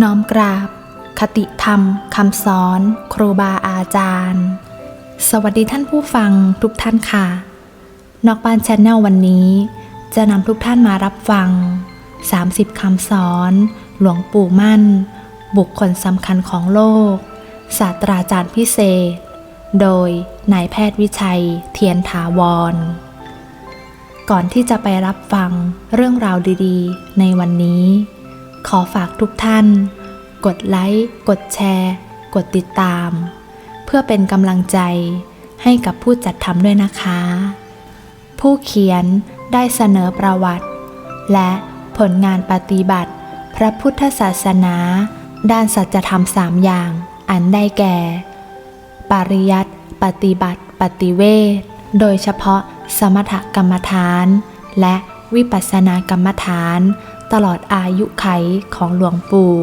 น้อมกราบ คติธรรมคำสอน ครูบาอาจารย์ สวัสดีท่านผู้ฟังทุกท่านค่ะ นอกบ้านชแนลวันนี้ จะนำทุกท่านมารับฟัง 30คำสอน หลวงปู่มั่น บุคคลสำคัญของโลก ศาสตราจารย์พิเศษ โดยนายแพทย์วิชัย เทียนถาวร ก่อนที่จะไปรับฟังเรื่องราวดีๆ ในวันนี้ ขอฝากทุกท่าน กดไลค์ กดแชร์ กดติดตาม เพื่อเป็นกำลังใจให้กับผู้จัดทำด้วยนะคะ ผู้เขียนได้เสนอประวัติ และผลงานปฏิบัติ พระพุทธศาสนา ด้านสัจธรรมสามอย่าง อันได้แก่ ปริยัติ ปฏิบัติ ปฏิเวทโดยเฉพาะสมถกรรมฐาน และวิปัสสนากรรมฐาน ตลอดอายุไขของหลวงปู่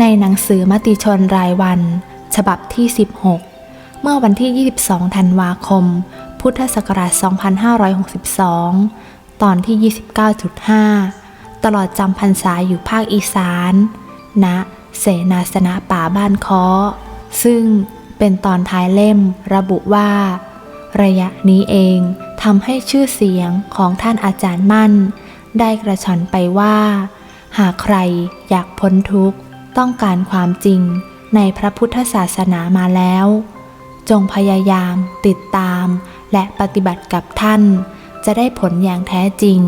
ในหนังสือมติชนรายวัน ฉบับที่ 16 เมื่อวันที่ 22 ธันวาคม พุทธศักราช 2562 ตอนที่ 29.5 ตลอดจำพรรษาอยู่ภาคอีสานณเสนาสนะป่าบ้านคาะซึ่งเป็นตอนท้ายเล่มระบุว่า ระยะนี้เองทำให้ชื่อเสียงของท่านอาจารย์มั่น ได้กระชอนไปว่า หากใครอยากพ้นทุกข์ต้องการความจริงในพระพุทธศาสนามาแล้ว จงพยายามติดตามและปฏิบัติกับท่าน จะได้ผลอย่างแท้จริง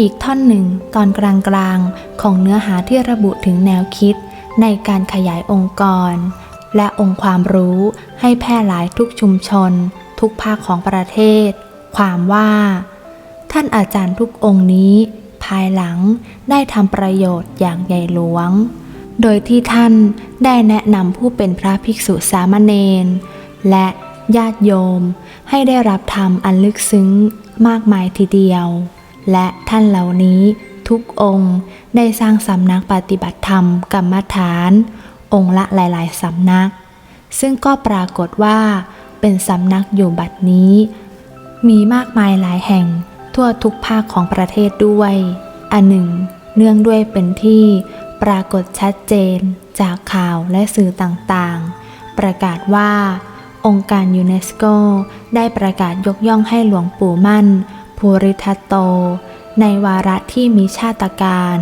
อีกท่อนหนึ่งตอนกลางๆ ของเนื้อหาที่ระบุถึงแนวคิดในการขยายองค์กร และองค์ความรู้ให้แพร่หลายทุกชุมชน ทุกภาคของประเทศ ความว่า ท่านอาจารย์ทุกองค์นี้ ภายหลังได้ทำประโยชน์อย่างใหญ่หลวง โดยที่ท่านได้แนะนำผู้เป็นพระภิกษุสามเณรและญาติโยมให้ได้รับธรรมอันลึกซึ้งมากมายทีเดียว และท่านเหล่านี้ทุกองค์ได้สร้างสำนักปฏิบัติธรรมกรรมฐาน องค์ละหลายๆสำนัก ซึ่งก็ปรากฏว่าเป็นสำนักอยู่บัดนี้ มีมากมายหลายแห่ง ทั่วทุกภาคของประเทศด้วย อันหนึ่ง เนื่องด้วยเป็นที่ปรากฏชัดเจนจากข่าวและสื่อต่างๆ ประกาศว่า องค์การยูเนสโกได้ประกาศยกย่องให้หลวงปู่มั่น ภูริทัตโต ในวาระที่มีชาตการ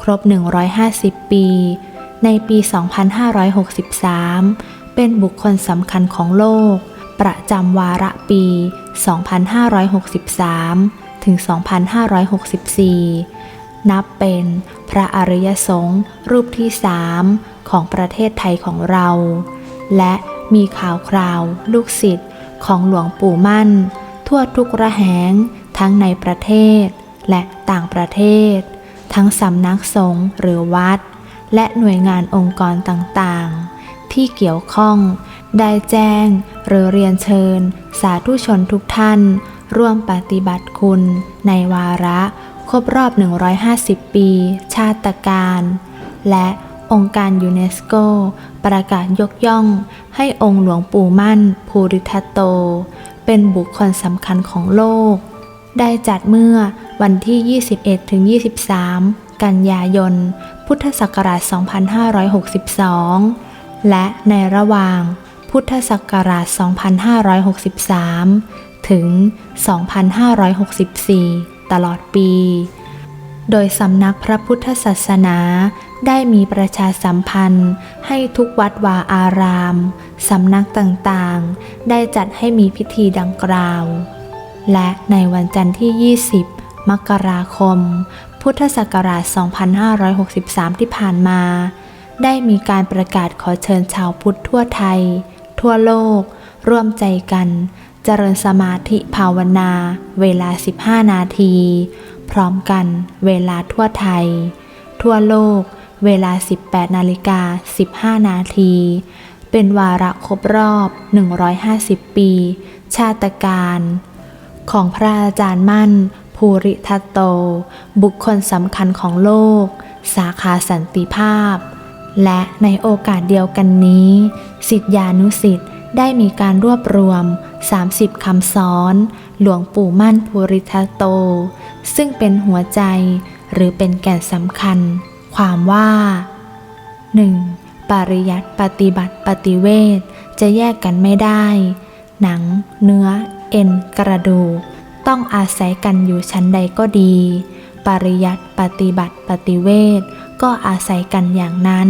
ครบ 150 ปี ในปี 2563 เป็นบุคคลสำคัญของโลก ประจำวาระปี 2563 ถึง 2564 นับเป็นพระอริยสงฆ์รูปที่สามของประเทศไทยของเรา และมีข่าวคราวลูกศิษย์ของหลวงปู่มั่น ทั่วทุกระแหงทั้งในประเทศและต่างประเทศ ทั้งสำนักสงฆ์หรือวัด และหน่วยงานองค์กรต่างๆ ที่เกี่ยวข้องได้แจ้งหรือเรียนเชิญ สาธุชนทุกท่าน ร่วมปฏิบัติคุณ ในวาระ ครบรอบ 150 ปี ชาติการ และองค์การยูเนสโก ประกาศยกย่อง ให้องค์หลวงปู่มั่น ภูริทัตโต เป็นบุคคลสำคัญของโลก ได้จัดเมื่อวันที่ 21-23 กันยายน พุทธศักราช 2562 และในระหว่างพุทธศักราช 2563 ถึง 2564 ตลอดปี โดยสำนักพระพุทธศาสนาได้มีประชาสัมพันธ์ให้ทุกวัดวาอาราม สำนักต่างๆ ได้จัดให้มีพิธีดังกล่าว และในวันจันทร์ที่ 20 มกราคม พุทธศักราช 2563 ที่ผ่านมา ได้มีการประกาศขอเชิญชาวพุทธทั่วไทย ทั่วโลก ร่วมใจกัน เจริญสมาธิภาวนา เวลา 15 นาที พร้อมกัน เวลาทั่วไทย ทั่วโลก เวลา 18 นาฬิกา 15 นาที เป็นวาระครบรอบ 150 ปี ชาตการ ของพระอาจารย์มั่น ภูริทัตโต บุคคลสำคัญของโลก สาขาสันติภาพ และในโอกาสเดียวกันนี้ สิทธิานุสิทธิ์ ได้มีการรวบรวม 30 คำสอน หลวงปู่มั่นภูริทัตโต ซึ่งเป็นหัวใจหรือเป็นแก่นสำคัญ ความว่า 1. ปริยัติปฏิบัติปฏิเวทจะแยกกันไม่ได้ หนัง เนื้อ เอ็น กระดูก ต้องอาศัยกันอยู่ชั้นใดก็ดี ปริยัติปฏิบัติปฏิเวทก็อาศัยกันอย่างนั้น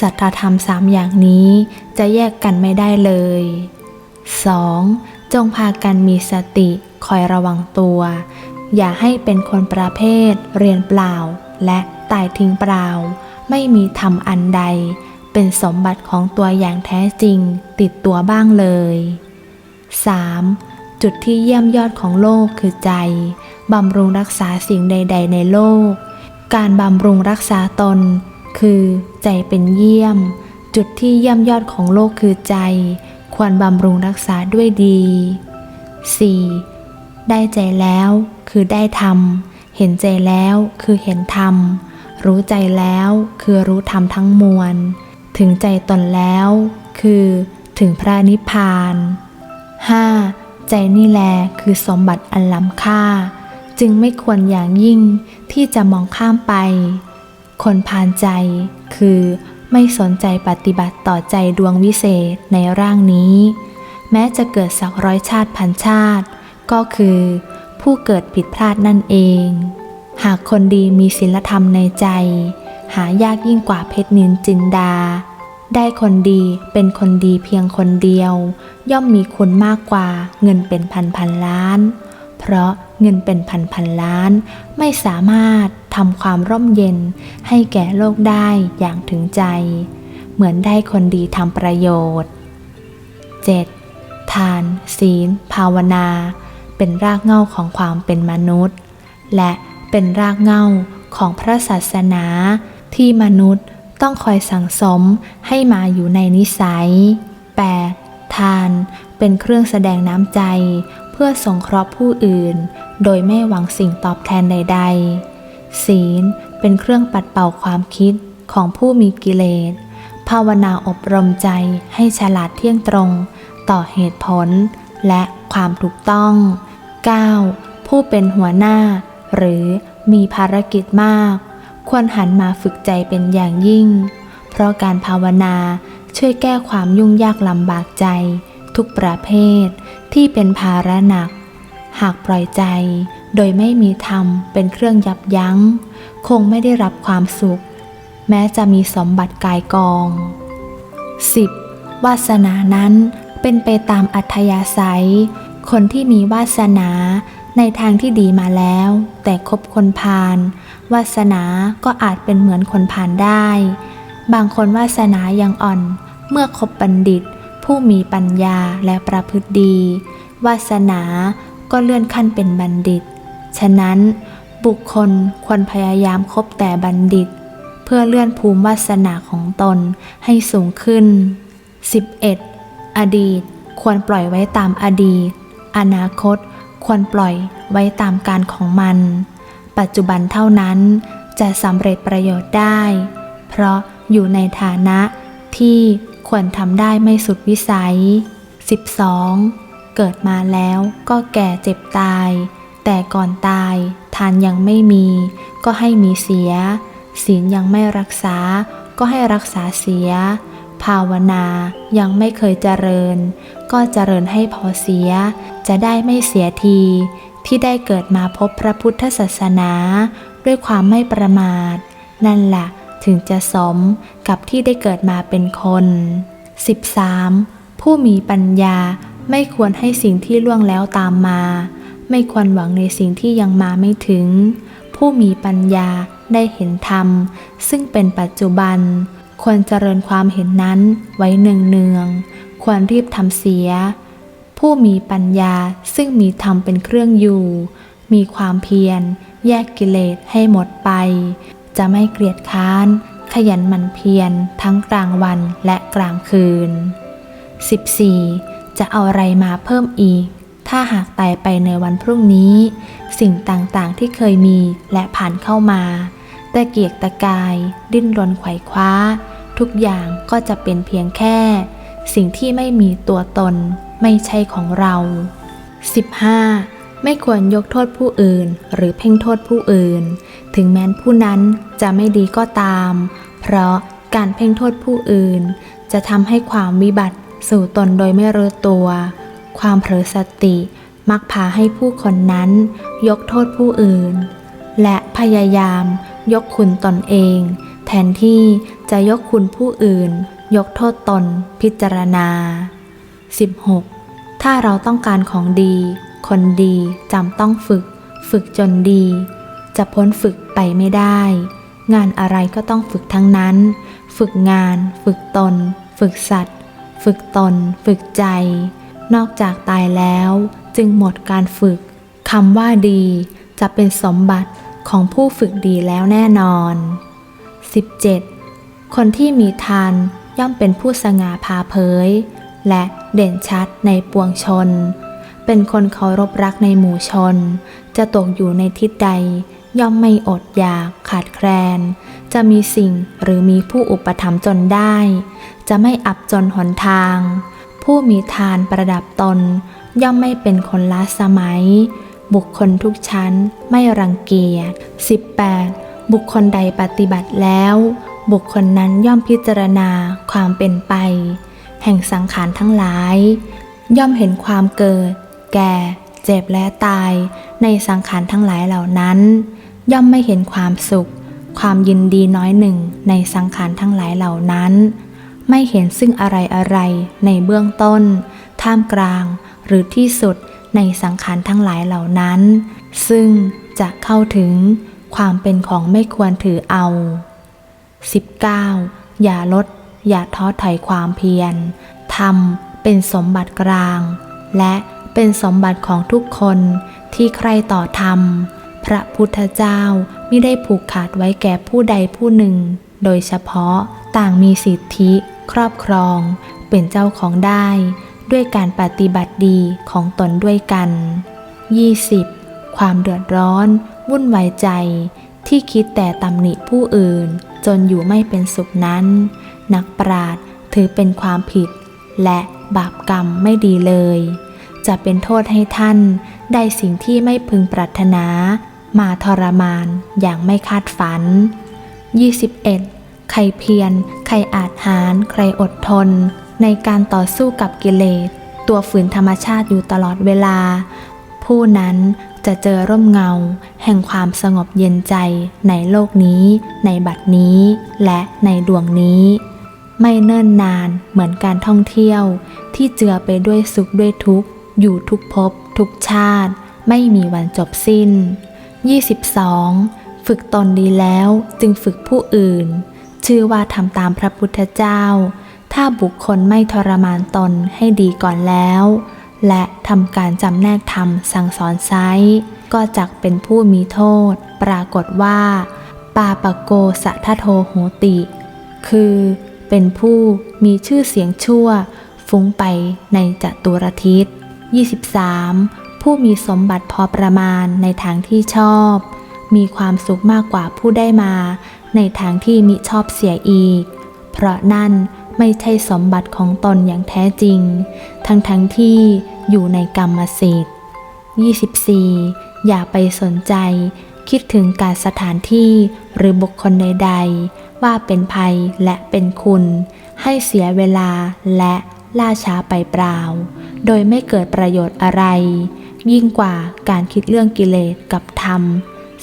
สัทธธรรมสามอย่างนี้จะแยกกันไม่ได้เลย 2. จงพากันมีสติคอยระวังตัว อย่าให้เป็นคนประเภท เรียนเปล่า และตายทิ้งเปล่า ไม่มีธรรมอันใด เป็นสมบัติของตัวอย่างแท้จริง ติดตัวบ้างเลย 3. จุดที่เยี่ยมยอดของโลกคือใจ บำรุงรักษาสิ่งใด ๆ ในโลก การบำรุงรักษาตน คือใจเป็นเยี่ยม จุดที่เยี่ยมยอดของโลกคือใจ ควรบำรุงรักษาด้วยดี 4. ได้ใจแล้วคือได้ธรรม เห็นใจแล้วคือเห็นธรรม รู้ใจแล้วคือรู้ธรรมทั้งมวล ถึงใจตนแล้ว คือถึงพระนิพพาน 5. ใจนี่แลคือสมบัติอันล้ำค่า จึงไม่ควรอย่างยิ่งที่จะมองข้ามไป คนพานใจคือไม่สนใจปฏิบัติต่อใจดวงวิเศษในร่างนี้ แม้จะเกิดสักร้อยชาติพันชาติ ก็คือ ผู้เกิดผิดพลาดนั่นเอง หากคนดีมีศีลธรรมในใจ หายากยิ่งกว่าเพชรนินจินดา ได้คนดีเป็นคนดีเพียงคนเดียว ย่อมมีคุณมากกว่าเงินเป็นพันพันล้าน เพราะ เงินเป็นพันพันล้าน ไม่สามารถทำความร่มเย็นให้แก่โลกได้อย่างถึงใจ เหมือนได้คนดีทำประโยชน์ 7. ทาน ศีล ภาวนา เป็นรากเหง้าของความเป็นมนุษย์ และเป็นรากเหง้าของพระศาสนาที่มนุษย์ต้องคอยสั่งสมให้มาอยู่ในนิสัย 8. ทานเป็นเครื่องแสดงน้ำใจ พื่อสงเคราะห์ผู้อื่น โดยไม่หวังสิ่งตอบแทนใด ๆ ศีลเป็นเครื่องปัดเป่าความคิดของผู้มีกิเลส ภาวนาอบรมใจให้ฉลาดเที่ยงตรง ต่อเหตุผล และความถูกต้อง 9. ผู้เป็นหัวหน้า หรือมีภารกิจมาก ควรหันมาฝึกใจเป็นอย่างยิ่ง เพราะการภาวนาช่วยแก้ความยุ่งยากลำบากใจ ทุกประเภทที่เป็นภาระหนัก หากปล่อยใจโดยไม่มีธรรมเป็นเครื่องยับยัง้ง คงไม่ได้รับความสุข แม้จะมีสมบัติกายกอง 10. วาสนานั้นเป็นไปตามอัธยาศัย คนที่มีวาสนาในทางที่ดีมาแล้ว แต่คบคนพาลวาสนาก็อาจเป็นเหมือนคนพาลได้ บางคนวาสนายังอ่อน เมื่อคบบัณฑิต ผู้มีปัญญาและประพฤติดี วาสนาก็เลื่อนขั้นเป็นบัณฑิต ฉะนั้นบุคคลควรพยายามคบแต่บัณฑิต เพื่อเลื่อนภูมิวาสนาของตนให้สูงขึ้น 11. อดีตควรปล่อยไว้ตามอดีต อนาคตควรปล่อยไว้ตามการของมัน ปัจจุบันเท่านั้นจะสำเร็จประโยชน์ได้ เพราะอยู่ในฐานะที่ ควรทำได้ไม่สุดวิสัย 12. เกิดมาแล้วก็แก่เจ็บตาย แต่ก่อนตาย ทานยังไม่มี ก็ให้มีเสีย ศีลยังไม่รักษา ก็ให้รักษาเสีย ภาวนายังไม่เคยเจริญ ก็เจริญให้พอเสีย จะได้ไม่เสียที ที่ได้เกิดมาพบพระพุทธศาสนา ด้วยความไม่ประมาท นั่นแหละ ถึงจะสมกับที่ได้เกิดมาเป็นคน 13. ผู้มีปัญญาไม่ควรให้สิ่งที่ล่วงแล้วตามมา ไม่ควรหวังในสิ่งที่ยังมาไม่ถึง ผู้มีปัญญาได้เห็นธรรม ซึ่งเป็นปัจจุบัน ควรเจริญความเห็นนั้นไว้เนืองๆควรรีบทำเสีย ผู้มีปัญญาซึ่งมีธรรมเป็นเครื่องอยู่ มีความเพียร แยกกิเลสให้หมดไป จะไม่เกลียดค้าน ขยันหมั่นเพียรทั้งกลางวันและกลางคืน 14. จะเอาอะไรมาเพิ่มอีก ถ้าหากตายไปในวันพรุ่งนี้ สิ่งต่างๆที่เคยมีและผ่านเข้ามาแต่เกียกตะกาย ดิ้นรนไขว่คว้า ทุกอย่างก็จะเป็นเพียงแค่ สิ่งที่ไม่มีตัวตน ไม่ใช่ของเรา 15. ไม่ควรยกโทษผู้อื่น หรือเพ่งโทษผู้อื่น ถึงแม้นผู้นั้นจะไม่ดีก็ตาม เพราะการเพ่งโทษผู้อื่น จะทำให้ความวิบัติสู่ตนโดยไม่รู้ตัว ความเผลอสติมักพาให้ผู้คนนั้น ยกโทษผู้อื่น และพยายามยกคุณตนเอง แทนที่จะยกคุณผู้อื่น ยกโทษตนพิจารณา 16. ถ้าเราต้องการของดี คนดีจำต้องฝึก ฝึกจนดี จะพ้นฝึกไปไม่ได้ งานอะไรก็ต้องฝึกทั้งนั้น ฝึกงาน ฝึกตน ฝึกสัตว์ ฝึกตน ฝึกใจ นอกจากตายแล้ว จึงหมดการฝึกคำว่าดี จะเป็นสมบัติของผู้ฝึกดีแล้วแน่นอน 17. คนที่มีทานย่อมเป็นผู้สง่าผ่าเผย และเด่นชัดในปวงชน เป็นคนเคารพรักในหมู่ชน จะตกอยู่ในทิศใด ย่อมไม่อดอยากขาดแคลน จะมีสิ่งหรือมีผู้อุปถัมภ์จนได้ จะไม่อับจนหนทาง ผู้มีทานประดับตน ย่อมไม่เป็นคนล้าสมัย บุคคลทุกชั้นไม่รังเกียจ 18. บุคคลใดปฏิบัติแล้ว บุคคลนั้นย่อมพิจารณาความเป็นไป แห่งสังขารทั้งหลาย ย่อมเห็นความเกิด แก่ เจ็บและตาย ในสังขารทั้งหลายเหล่านั้น ย่อมไม่เห็นความสุข ความยินดีน้อยหนึ่งในสังขารทั้งหลายเหล่านั้น ไม่เห็นซึ่งอะไรอะไรในเบื้องต้น ท่ามกลาง หรือที่สุดในสังขารทั้งหลายเหล่านั้น ซึ่งจะเข้าถึงความเป็นของไม่ควรถือเอา 19. อย่าลด อย่าท้อถอยความเพียรทำเป็นสมบัติกลาง และ เป็นสมบัติของทุกคนที่ใครต่อธรรม พระพุทธเจ้าไม่ได้ผูกขาดไว้แก่ผู้ใดผู้หนึ่ง โดยเฉพาะต่างมีสิทธิครอบครอง เป็นเจ้าของได้ ด้วยการปฏิบัติดีของตนด้วยกัน 20. ความเดือดร้อน วุ่นวายใจ ที่คิดแต่ตำหนิผู้อื่น จนอยู่ไม่เป็นสุขนั้น นักปราชญ์ถือเป็นความผิด และบาปกรรมไม่ดีเลย จะเป็นโทษให้ท่านได้สิ่งที่ไม่พึงปรารถนา มาทรมานอย่างไม่คาดฝัน 21. ใครเพียร ใครอาจหาร ใครอดทน ในการต่อสู้กับกิเลส ตัวฝืนธรรมชาติอยู่ตลอดเวลา ผู้นั้นจะเจอร่มเงา แห่งความสงบเย็นใจในโลกนี้ ในบัดนี้ และในดวงนี้ ไม่เนิ่นนานเหมือนการท่องเที่ยว ที่เจือไปด้วยสุขด้วยทุกข์ อยู่ทุกภพทุกชาติ ไม่มีวันจบสิ้น 22. ฝึกตนดีแล้วจึงฝึกผู้อื่น ชื่อว่าทำตามพระพุทธเจ้า ถ้าบุคคลไม่ทรมานตนให้ดีก่อนแล้ว และทำการจำแนกธรรมสั่งสอนไซก็จักเป็นผู้มีโทษ ปรากฏว่า ปาปะโกสัทโทโหติ คือเป็นผู้มีชื่อเสียงชั่ว ฟุ้งไปในจตุรทิศ 23. ผู้มีสมบัติพอประมาณในทางที่ชอบ มีความสุขมากกว่าผู้ได้มา ในทางที่มิชอบเสียอีก เพราะนั่นไม่ใช่สมบัติของตนอย่างแท้จริง ทั้งทั้งที่อยู่ในกรรมสิทธิ์ 24. อย่าไปสนใจ คิดถึงการสถานที่หรือบุคคลใดๆ ว่าเป็นภัยและเป็นคุณ ให้เสียเวลาและล่าช้าไปเปล่า โดยไม่เกิดประโยชน์อะไร ยิ่งกว่าการคิดเรื่องกิเลสกับธรรม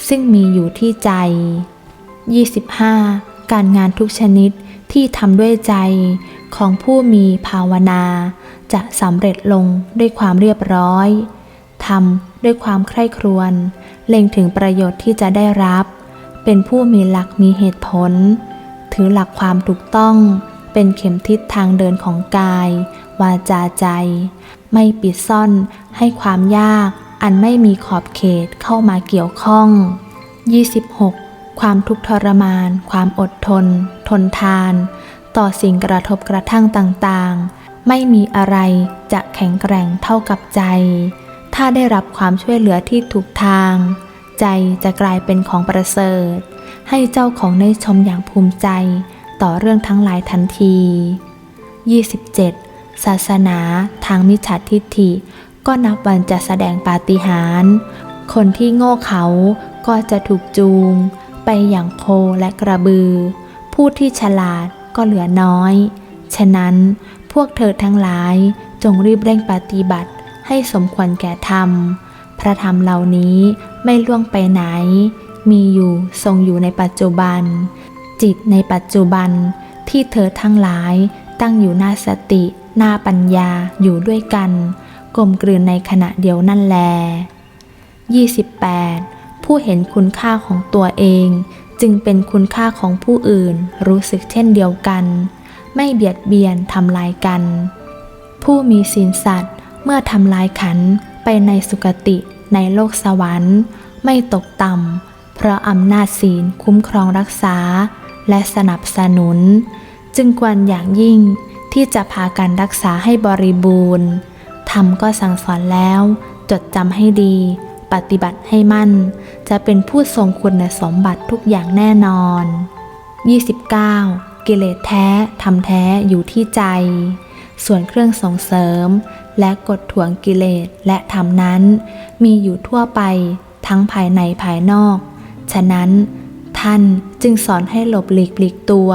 ซึ่งมีอยู่ที่ใจ 25. การงานทุกชนิดที่ทำด้วยใจของผู้มีภาวนา จะสำเร็จลงด้วยความเรียบร้อยทำด้วยความใคร่ครวญเล็งถึงประโยชน์ที่จะได้รับ เป็นผู้มีหลักมีเหตุผล ถือหลักความถูกต้อง เป็นเข็มทิศทางเดินของกาย วาจาใจ ไม่ปิดซ่อนให้ความยากอันไม่มีขอบเขตเข้ามาเกี่ยวข้อง 26. ความทุกข์ทรมาน ความอดทน ทนทาน ต่อสิ่งกระทบกระทั่งต่างๆ ไม่มีอะไรจะแข็งแกร่งเท่ากับใจ ถ้าได้รับความช่วยเหลือที่ถูกทาง ใจจะกลายเป็นของประเสริฐ ให้เจ้าของได้ชมอย่างภูมิใจ ต่อเรื่องทั้งหลายทันที 27. ศาสนาทางมิจฉาทิฏฐิ ก็นับวันจะแสดงปาฏิหาริย์คนที่โง่เขาก็จะถูกจูง ไปอย่างโคและกระบือ ผู้ที่ฉลาดก็เหลือน้อย ฉะนั้นพวกเธอทั้งหลายจงรีบเร่งปฏิบัติให้สมควรแก่ธรรม พระธรรมเหล่านี้ไม่ล่วงไปไหน มีอยู่ทรงอยู่ในปัจจุบัน จิตในปัจจุบันที่เธอทั้งหลายตั้งอยู่หน้าสติ หน้าปัญญาอยู่ด้วยกัน กลมกลืนในขณะเดียวนั่นแล 28. ผู้เห็นคุณค่าของตัวเอง จึงเป็นคุณค่าของผู้อื่น รู้สึกเช่นเดียวกัน ไม่เบียดเบียนทำลายกัน ผู้มีศีลสัตว์เมื่อทำลายขันไปในสุคติในโลกสวรรค์ ไม่ตกต่ำเพราะอำนาจศีลคุ้มครองรักษา และสนับสนุน จึงควรอย่างยิ่ง ที่จะพากันรักษาให้บริบูรณ์ธรรมก็สั่งสอนแล้ว จดจำให้ดี ปฏิบัติให้มั่น จะเป็นผู้ทรงคุณสมบัติทุกอย่างแน่นอน 29. กิเลสแท้ทำแท้อยู่ที่ใจ ส่วนเครื่องส่งเสริม และกดถ่วงกิเลสและธรรมนั้น มีอยู่ทั่วไปทั้งภายในภายนอก ฉะนั้น ท่านจึงสอนให้หลบหลีกปลีกตัว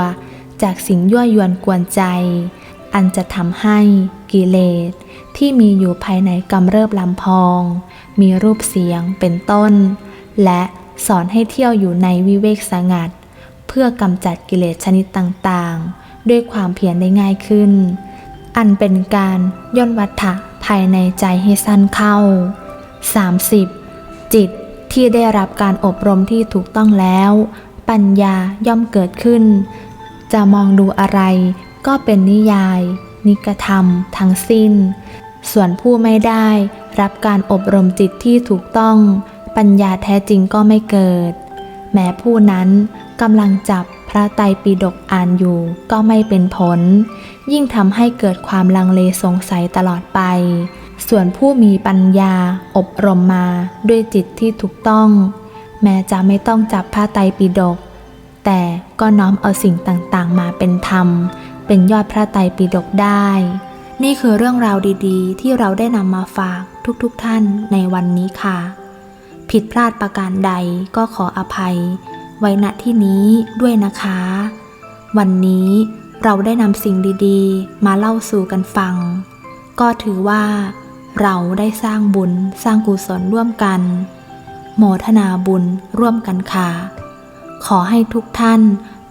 จากสิ่งยั่วยวนกวนใจ อันจะทำให้กิเลสที่มีอยู่ภายในกำเริบลำพอง มีรูปเสียงเป็นต้น และสอนให้เที่ยวอยู่ในวิเวกสงัด เพื่อกำจัดกิเลสชนิดต่างๆ ด้วยความเพียรได้ง่ายขึ้น อันเป็นการย่นวัฏฏะภายในใจให้สั้นเข้า 30. จิตที่ได้รับการอบรมที่ถูกต้องแล้ว ปัญญาย่อมเกิดขึ้น จะมองดูอะไร ก็เป็นนิยาย นิกธรรม ทั้งสิ้น ส่วนผู้ไม่ได้รับการอบรมจิตที่ถูกต้อง ปัญญาแท้จริงก็ไม่เกิด แม้ผู้นั้นกำลังจับพระไตรปิฎกอ่านอยู่ก็ไม่เป็นผล ยิ่งทำให้เกิดความลังเลสงสัยตลอดไป ส่วนผู้มีปัญญาอบรมมาด้วยจิตที่ถูกต้อง แม้จะไม่ต้องจับพระไตรปิฎกแต่ก็น้อมเอาสิ่งต่างๆมาเป็นธรรม เป็นยอดพระไตรปิฎกได้ นี่คือเรื่องราวดีๆ ที่เราได้นำมาฝากทุกๆทท่านในวันนี้ค่ะ ผิดพลาดประการใดก็ขออภัย ไว้ณที่นี้ด้วยนะคะ วันนี้เราได้นำสิ่งดีๆ มาเล่าสู่กันฟัง ก็ถือว่า เราได้สร้างบุญสร้างกุศลร่วมกัน โมทนาบุญร่วมกันค่ะ ขอให้ทุกท่าน